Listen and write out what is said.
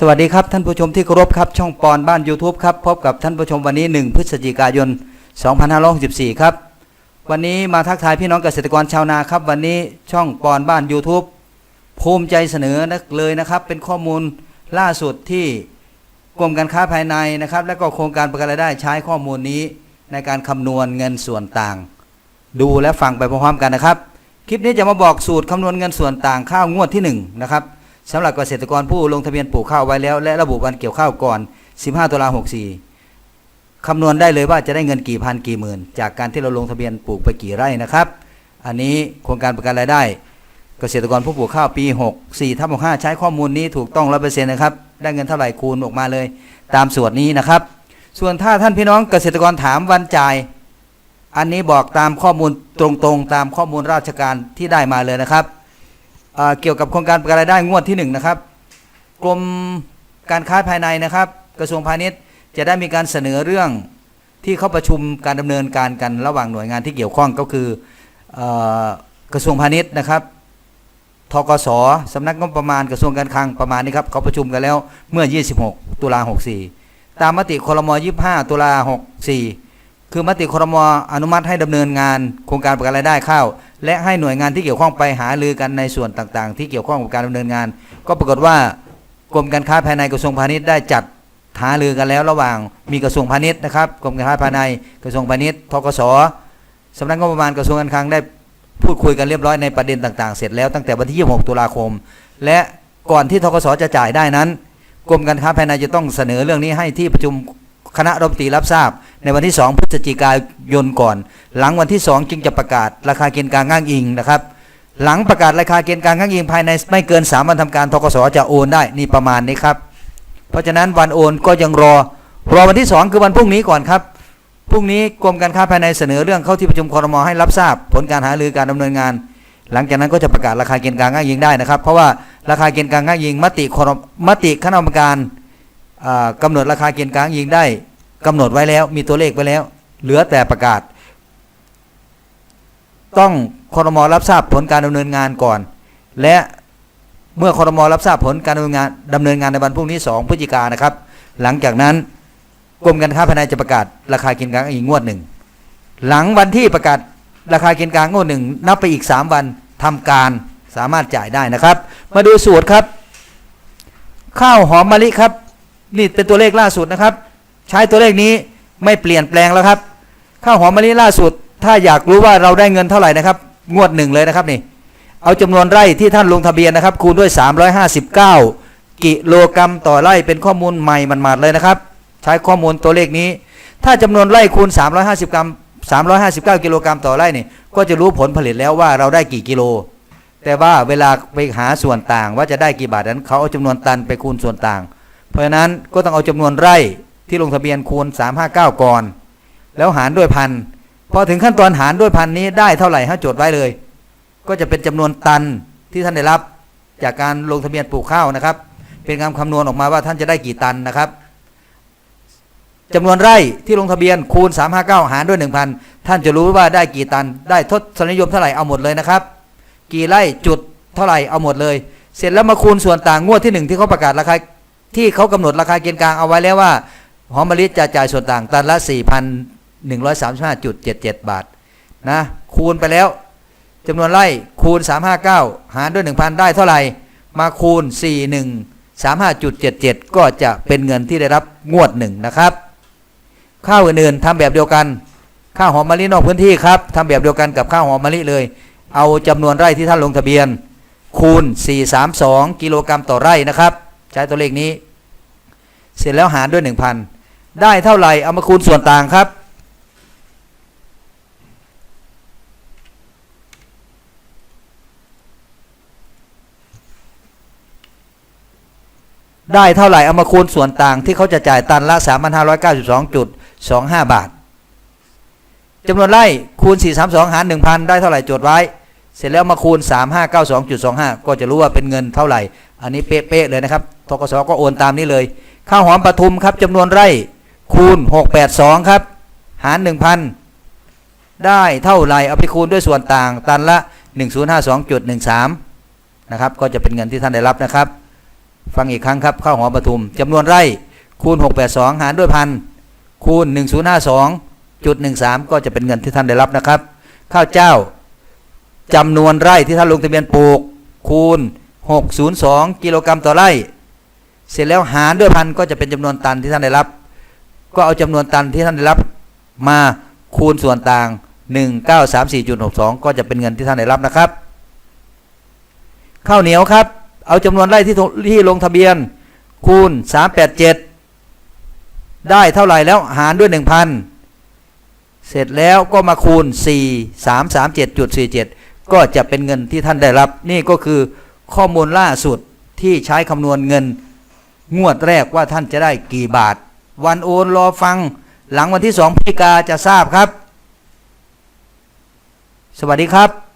สวัสดีครับท่านผู้ชมที่เคารพครับช่องปอนบ้าน YouTube ครับพบกับท่านผู้ชมวันนี้ 1 พฤศจิกายน 2564 ครับ วันนี้มาทักทายพี่น้องเกษตรกรชาวนาครับ วันนี้ช่องปอนบ้าน YouTube ภูมิใจเสนอนะเลยนะครับ เป็นข้อมูลล่าสุดที่กรมการค้าภายในนะครับ และก็โครงการประกันรายได้ใช้ข้อมูลนี้ ในการคำนวณเงินส่วนต่าง ดูและฟังไปพร้อมๆกันนะครับ คลิปนี้จะมาบอกสูตรคำนวณเงินส่วนต่างข้าวงวดที่1นะครับ สำหรับเกษตรกรผู้ลงทะเบียนปลูกข้าวไว้แล้ว และระบุวันเกี่ยวข้าวก่อน 15ตุลา64คำนวณได้เลยว่าจะได้เงินกี่พันกี่หมื่น จากการที่เราลงทะเบียนปลูกไปกี่ไร่นะครับ อันนี้โครงการประกันรายได้ เกษตรกรผู้ปลูกข้าวปี 64ทับ65ใช้ข้อมูลนี้ถูกต้องร้อเปอร์เซ็นต์นะครับ ได้เงินเท่าไหร่คูณออกมาเลย ตามส่วนนี้นะครับ ส่วนถ้าท่านพี่น้องเกษตรกรถามวันจ่าย อันนี้บอกตามข้อมูลตรงๆ ตามข้อมูลราชการที่ได้มาเลยนะครับ เกี่ยวกับโครงการประกันรายได้งวดที่หนึ่งนะครับ กรมการค้าภายในนะครับ กระทรวงพาณิชย์จะได้มีการเสนอเรื่องที่เข้าประชุมการดำเนินการกันระหว่างหน่วยงานที่เกี่ยวข้องก็คืออกระทรวงพาณิชย์นะครับทกสสำนักงบประมาณกระทรวงการคลังประมาณนี้ครับเขาประชุมกันแล้วเมื่อ 26 ตุลา64 ตามมติคลม 25 ตุลา64 คือมติครมอนุมัติให้ดำเนินงานโครงการประกันรายได้ข้าวและให้หน่วยงานที่เกี่ยวข้องไปหารือกันในส่วนต่างๆ ที่เกี่ยวข้องกับการดำเนินงาน ก็ปรากฏว่ากรมการค้าภายในกระทรวงพาณิชย์ได้จัดหารือกันแล้วระหว่างมีกระทรวงพาณิชย์นะครับกรมการค้าภายในกระทรวงพาณิชย์ทกสสำนักงบประมาณกระทรวงการคลังได้พูดคุยกันเรียบร้อยในประเด็นต่าง ๆ เสร็จแล้วตั้งแต่วันที่ 26 ตุลาคม และก่อนที่ทกสจะจ่ายได้นั้น กรมการค้าภายในจะต้องเสนอเรื่องนี้ให้ที่ประชุมคณะรัฐมนตรีรับทราบ ในวันที่ 2 พฤศจิกายนก่อน หลังวันที่ 2 จึงจะประกาศราคาเกณฑ์กลางอ้างอิงนะครับ หลังประกาศราคาเกณฑ์กลางอ้างอิงภายในไม่เกิน 3 วันทำการทกสจะโอนได้นี่ประมาณนี้ครับ เพราะฉะนั้นวันโอนก็ยังรอรอวันที่ 2 คือวันพรุ่งนี้ก่อนครับพรุ่งนี้กรมการค้าภายในเสนอเรื่องเข้าที่ประชุมครมให้รับทราบ ผลการหารือการดำเนินงาน หลังจากนั้นก็จะประกาศราคาเกณฑ์กลางอ้างอิงได้นะครับ เพราะว่าราคาเกณฑ์กลางอ้างอิงมติครมติคณะกรรมการอ่ากำหนดราคาเกณฑ์กลางอ้างอิงได้ กำหนดไว้แล้ว มีตัวเลขไว้แล้ว เหลือแต่ประกาศ ต้องคอรมอรับทราบผลการดำเนินงานก่อน และเมื่อคอรมอรับทราบผลการดำเนินงานดำเนินงานในวันพรุ่งนี้ 2พฤศจิกายนนะครับ หลังจากนั้นกรมการค้าภายในจะประกาศราคากินกลางอีกงวดหนึ่งหลังวันที่ประกาศราคากินกลางงวดหนึ่งนับไปอีก 3 วันทำการสามารถจ่ายได้นะครับ มาดูสูตรครับ ข้าวหอมมะลิครับ นี่เป็นตัวเลขล่าสุดนะครับ ใช้ตัวเลขนี้ไม่เปลี่ยนแปลงแล้วครับข้าวหอมมะลิล่าสุด ถ้าอยากรู้ว่าเราได้เงินเท่าไหร่นะครับ งวดหนึ่งเลยนะครับนี่ เอาจำนวนไร่ที่ท่านลงทะเบียนนะครับ คูณด้วย 359 กิโลกรัมต่อไร่เป็นข้อมูลใหม่มันมาดๆเลยนะครับ ใช้ข้อมูลตัวเลขนี้ ถ้าจำนวนไร่คูณ 350 กรัม 359 กิโลกรัมต่อไร่นี่ก็จะรู้ผลผลิตแล้วว่าเราได้กี่กิโล แต่ว่าเวลาไปหาส่วนต่างว่าจะได้กี่บาทนั้นเขาเอาจำนวนตันไปคูณส่วนต่าง เพราะฉะนั้นก็ต้องเอาจำนวนไร่ ที่ลงทะเบียนคูณ 359 ก่อน แล้วหารด้วยพันพอถึงขั้นตอนหารด้วยพันนี้ได้เท่าไหร่ให้จดไว้เลย ก็จะเป็นจำนวนตันที่ท่านได้รับจากการลงทะเบียนปลูกข้าวนะครับ เป็นการคำนวณออกมาว่าท่านจะได้กี่ตันนะครับจำนวนไร่ที่ลงทะเบียนคูณ 359 หารด้วย 1,000 ท่านจะรู้ว่าได้กี่ตัน ได้ทศนิยมเท่าไหร่เอาหมดเลยนะครับ กี่ไร่จุดเท่าไหร่เอาหมดเลย เสร็จแล้วมาคูณส่วนต่างงวดที่หนึ่งที่เขาประกาศราคาที่เขากำหนดราคาเกณฑ์กลางเอาไว้แล้วว่า หอมมะลิจะจ่ายส่วนต่างตันละ 4,135.77 บาทนะคูณไปแล้วจำนวนไร่คูณ 359 หารด้วย 1,000 ได้เท่าไหร่ มาคูณ 4135.77 ก็จะเป็นเงินที่ได้รับงวดหนึ่งนะครับ ข้าวอื่นๆทำแบบเดียวกัน ข้าวหอมมะลินอกพื้นที่ครับทำแบบเดียวกันกับข้าวหอมมะลิเลย เอาจำนวนไร่ที่ท่านลงทะเบียน คูณ 432 กิโลกรัมต่อไร่นะครับ ใช้ตัวเลขนี้ เสร็จแล้วหารด้วย 1,000 ได้เท่าไหร่ เอามาคูณส่วนต่างครับ ได้เท่าไหร่ เอามาคูณส่วนต่างที่เขาจะจ่ายตันละ 3,592.25 บาทจำนวนไร่คูณ 432 หาร 1,000 ได้เท่าไหร่จดไว้ เสร็จแล้วมาคูณ 3592.25 ก็จะรู้ว่าเป็นเงินเท่าไหร่ อันนี้เป๊ะๆเลยนะครับทกสก็โอนตามนี้เลย ข้าวหอมปทุมครับจำนวนไร่ คูณ 682 ครับ หาร 1,000 ได้เท่าไหร่เอาไปคูณด้วยส่วนต่าง ตันละ 1052.13 นะครับ ก็จะเป็นเงินที่ท่านได้รับนะครับ ฟังอีกครั้งครับข้าวหอมปทุมจำนวนไร่คูณ 682 หารด้วยพันคูณ 1052.13 ก็จะเป็นเงินที่ท่านได้รับนะครับ ข้าวเจ้าจำนวนไร่ที่ท่านลงทะเบียนปลูก คูณ 602 กิโลกรัมต่อไร่ เสร็จแล้วหารด้วยพันก็จะเป็นจำนวนตันที่ท่านได้รับ ก็เอาจำนวนตันที่ท่านได้รับมาคูณส่วนต่าง 1934.62 ก็จะเป็นเงินที่ท่านได้รับนะครับข้าวเหนียวครับ เอาจำนวนไร่ที่ที่ลงทะเบียนคูณ 387 ได้เท่าไหร่แล้วหารด้วย 1,000 เสร็จแล้วก็มาคูณ 4 3 3 7.47 ก็จะเป็นเงินที่ท่านได้รับ นี่ก็คือข้อมูลล่าสุดที่ใช้คำนวณเงินงวดแรกว่าท่านจะได้กี่บาท วันโอนรอฟัง หลังวันที่2พฤศจิกาจะทราบครับ สวัสดีครับ